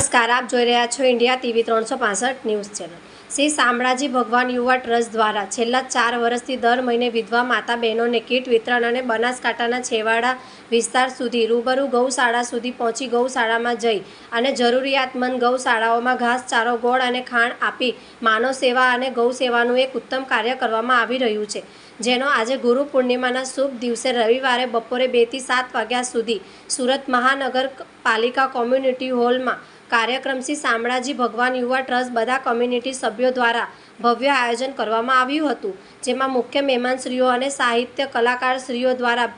નમસ્કાર, આપ જોઈ રહ્યા છો ઇન્ડિયા ટીવી ત્રણસો પાસઠ ન્યૂઝ ચેનલ. શ્રી શામળાજી ભગવાન યુવા ટ્રસ્ટ દ્વારા છેલ્લા ચાર વર્ષથી દર મહિને વિધવા માતા બહેનોને કીટ વિતરણ અને બનાસકાંઠાના છેવાડા વિસ્તાર સુધી, રૂબરૂ ગૌશાળા સુધી પહોંચી ગૌશાળામાં જઈ અને જરૂરિયાતમંદ ગૌશાળાઓમાં ઘાસચારો ગોળ અને ખાંડ આપી માનવ સેવા અને ગૌ સેવાનું એક ઉત્તમ કાર્ય કરવામાં આવી રહ્યું છે, જેનો આજે ગુરુ પૂર્ણિમાના શુભ દિવસે રવિવારે બપોરે બેથી સાત વાગ્યા સુધી સુરત મહાનગર પાલિકા કોમ્યુનિટી હોલમાં કાર્યક્રમ શ્રી શામળાજી ભગવાન યુવા ટ્રસ્ટ બધા કોમ્યુનિટી સભ્યો દ્વારા ભવ્ય આયોજન કરવામાં આવ્યું હતું, જેમાં મુખ્ય મહેમાનશ્રીઓ અને સાહિત્ય કલાકારશ્રીઓ દ્વારા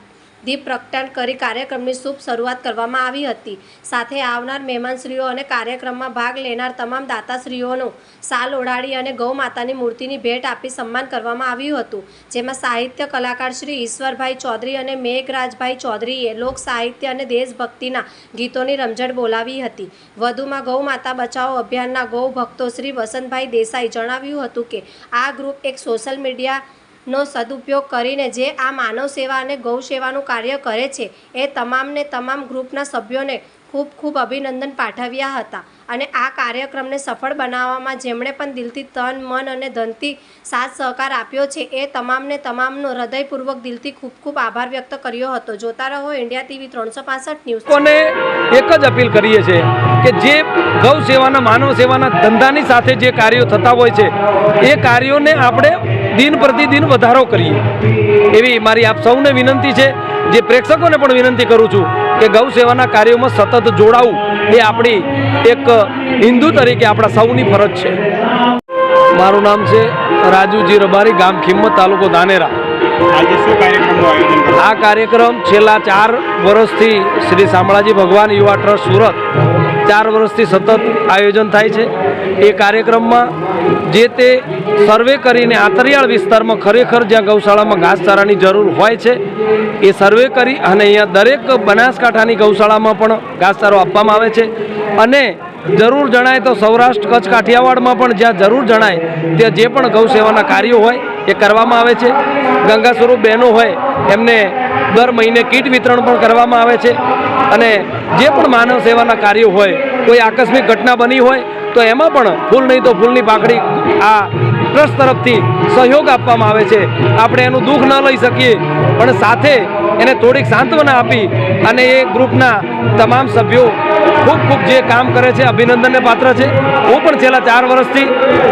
દીપ પ્રગટાન કરી કાર્યક્રમની શુભ શરૂઆત કરવામાં આવી હતી. સાથે આવનાર મહેમાનશ્રીઓ અને કાર્યક્રમમાં ભાગ લેનાર તમામ દાતાશ્રીઓનું સાલ ઓઢાડી અને ગૌ માતાની મૂર્તિની ભેટ આપી સન્માન કરવામાં આવ્યું હતું. જેમાં સાહિત્ય કલાકાર શ્રી ઈશ્વરભાઈ ચૌધરી અને મેઘરાજભાઈ ચૌધરીએ લોક સાહિત્ય અને દેશભક્તિના ગીતોની રમઝટ બોલાવી હતી. વધુમાં ગૌ માતા બચાવો અભિયાનના ગૌ ભક્તો શ્રી વસંતભાઈ દેસાઈ જણાવ્યું હતું કે, આ ગ્રુપ એક સોશિયલ મીડિયા નો સદુપયોગ કરીને જે આ માનવ સેવા અને ગૌ સેવાનું કાર્ય કરે છે, એ તમામને તમામ ગ્રુપના સભ્યોને ખૂબ ખૂબ અભિનંદન પાઠવ્યા હતા અને આ કાર્યક્રમને સફળ બનાવવામાં જેમણે પણ દિલથી તન, મન અને ધનથી સાથ સહકાર આપ્યો છે, એ તમામને તમામનો હૃદયપૂર્વક દિલથી ખૂબ ખૂબ આભાર વ્યક્ત કર્યો હતો. જોતા રહો ઇન્ડિયા ટીવી ત્રણસો પાસઠ ન્યૂઝ. કોને એક જ અપીલ કરીએ છીએ કે જે ગૌ સેવાના, માનવ સેવાના ધંધાની સાથે જે કાર્યો થતા હોય છે, એ કાર્યોને આપણે દિન પ્રતિદિન વધારો કરીએ. એવી મારી આપ સૌને વિનંતી છે. જે પ્રેક્ષકોને પણ વિનંતી કરું છું કે ગૌ સેવાના કાર્યોમાં સતત જોડાવું એ આપણી એક હિન્દુ તરીકે આપણા સૌની ફરજ છે. મારું નામ છે રાજુજી રબારી ગામ ખિંમત તાલુકો કરવામાં આ કાર્યક્રમ છેલ્લા ચાર વર્ષથી શ્રી શામળાજી ભગવાન યુવા ટ્રસ્ટ સુરત ચાર વર્ષથી સતત આયોજન થાય છે. એ કાર્યક્રમમાં જે તે સર્વે કરીને આંતરિયાળ વિસ્તારમાં ખરેખર જ્યાં ગૌશાળામાં ઘાસચારાની જરૂર હોય છે, એ સર્વે કરી અને અહીંયા દરેક બનાસકાંઠાની ગૌશાળામાં પણ ઘાસચારો આપવામાં આવે છે. અને જરૂર જણાય તો સૌરાષ્ટ્ર, કચ્છ, કાઠિયાવાડમાં પણ જ્યાં જરૂર જણાય, ત્યાં જે પણ ગૌ સેવાના કાર્યો હોય, એ કરવામાં આવે છે. ગંગા સ્વરૂપ બહેનો હોય, એમને દર મહિને કીટ વિતરણ પણ કરવામાં આવે છે અને જે પણ માનવ સેવાના કાર્યો હોય, કોઈ આકસ્મિક ઘટના બની હોય, તો એમાં પણ ફૂલ નહીં તો ફૂલની પાકડી આ ટ્રસ્ટ તરફથી સહયોગ આપવામાં આવે છે. આપણે એનું દુઃખ ન લઈ શકીએ, પણ સાથે એને થોડીક સાંત્વના આપી અને એ ગ્રુપના તમામ સભ્યો ખૂબ ખૂબ જે કામ કરે છે, અભિનંદનને પાત્ર છે. હું પણ છેલ્લા ચાર વર્ષથી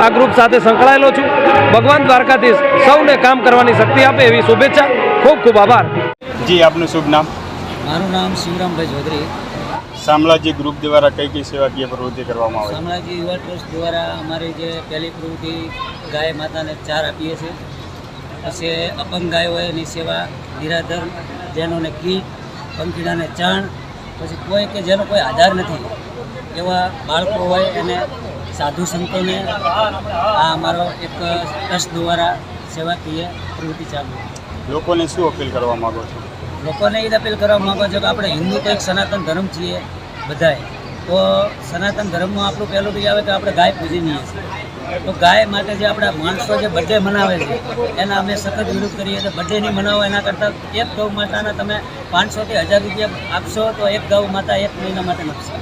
આ ગ્રુપ સાથે સંકળાયેલો છું. ભગવાન દ્વારકાધીશ સૌને કામ કરવાની શક્તિ આપે એવી શુભેચ્છા. ખૂબ ખૂબ આભાર. જી આપનું શુભ નામ? મારું નામ શિવરામભાઈ ચૌધરી. શામળાજી ગ્રુપ દ્વારા કઈ કઈ સેવાકીય પ્રવૃત્તિ કરવામાં આવે શામળાજી યુવા ટ્રસ્ટ દ્વારા અમારી જે પહેલી પ્રવૃત્તિ ગાય માતાને ચાર આપીએ છીએ. પછી અપંગ ગાય એની સેવા નિરાધર જેનોને કીટ પંખીડાને ચણ પછી કોઈ કે જેનો કોઈ આધાર નથી એવા બાળકો હોય એને સાધુ સંતોને આ અમારો એક ટ્રસ્ટ દ્વારા સેવાકીય પ્રવૃત્તિ ચાલુ. લોકોને શું અપીલ કરવા માંગો છો? લોકોને એ જ અપીલ કરવા માંગો છો કે આપણે હિન્દુ તો એક સનાતન ધર્મ છીએ બધાય તો સનાતન ધર્મમાં આપણું પહેલું બી આવે કે આપણે ગાય પૂજી છીએ. તો ગાય માટે જે આપણા માણસો જે બર્થડે મનાવે છે, એના અમે સખત વિરોધ કરીએ તો બર્થડે નહીં મનાવો એના કરતાં એક ગૌ માતાના તમે પાંચસોથી હજાર રૂપિયા આપશો તો એક ગૌ માતા એક મહિના માટે આપશે